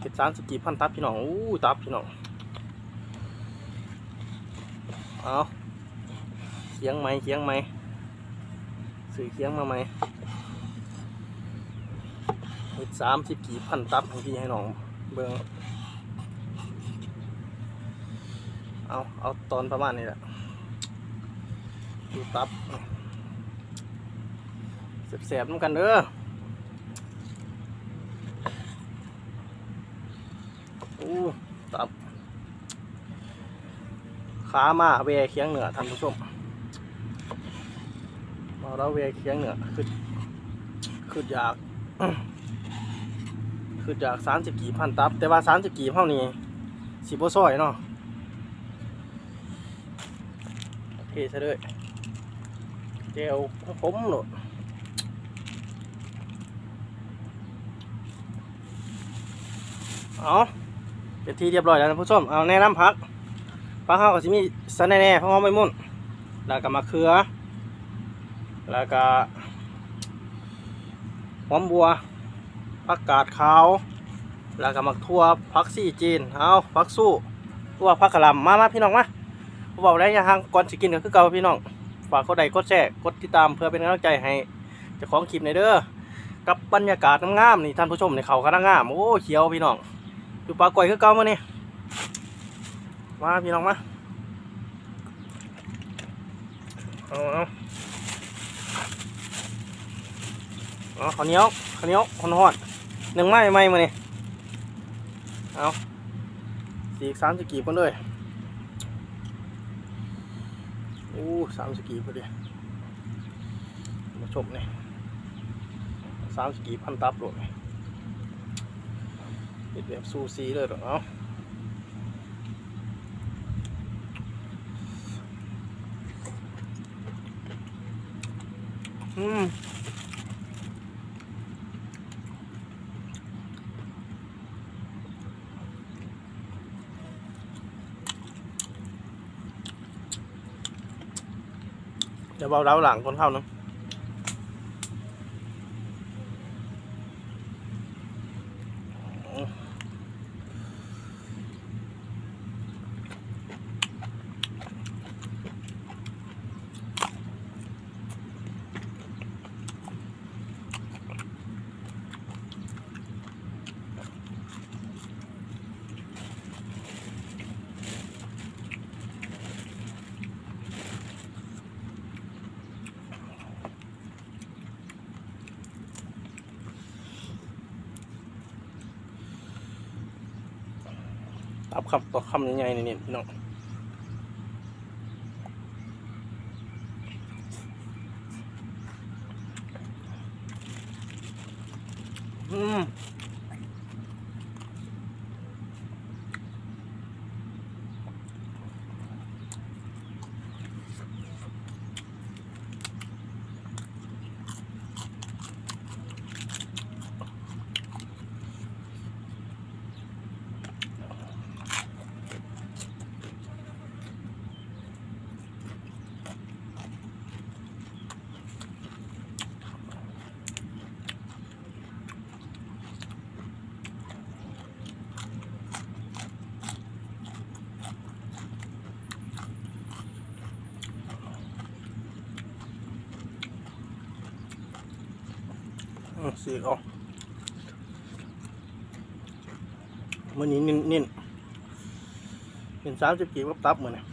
เห็ดสามสิบกี่พันตับพี่น้องอู้ตับพี่น้องเอาเคียงไหมเคียงไหมซื้อเคียงมาไหมเห็ดสามสิบกี่พันตับให้พี่ให้น้องเบิ่งเอาเอาตอนประมาณนี้แหละดูตับเสียบๆน้ำกันเด้อ ตับขามาเวเคียงเหนือท่านผู้ชมมาแล้วเวเคียงเหนือคือคืออยากคืออยากสามสิบกี่พันตับ แต่ว่าสามสิบกี่เท่านี้สิบโซอยเนาะโอเคซะเลยเจลผมหลดเอา เป็นที่เรียบร้อยแล้วนะผู้ชมเอาแนะนำพักพักข้าวกับซิมีสันแน่ๆเพราะเขาไม่มุ่นแล้วก็มะเขือ แล้วก็หอมบัวผักกาดขาว แล้วก็มักทั่วผักซี่จีนเอาผักสู้ตัวผักกะหล่ำมามาพี่น้องมาผมบอกได้ยังทางก่อนสิกินก็คือเก่าพี่น้องฝากกดไลค์กดแชร์กดติดตามเพื่อเป็นกำลังใจให้เจ้าของคลิปในเด้อกับบรรยากาศงามๆนี่ท่านผู้ชมในเขากำลังงามโอ้เขียวพี่น้อง อยู่ปลาก่อยคือเก่ามานี่มาพี่น้องมาเอาเอาเอาข้าวเหนียวข้าวเหนียวหอนหอนหนึ่งไม้ไม่มาเนี่ยเอาสี่สามสกีบกันเลยโอ้สามสกีบพอดีมาชมเนี่ยสามสกีพันตับโหลดนี่ เป็นแบบซูซีเลยหรอเอาะอืมเดี๋ยวเบาเล้าหลังคนเข้าเนาะ ตับครับต่อคำใหญ่ๆนี่นี่พี่น้องอืม สีเอามื่อนี้นิ่นๆเป็นสามสิบกี่กับตับเหมือนเนี่ย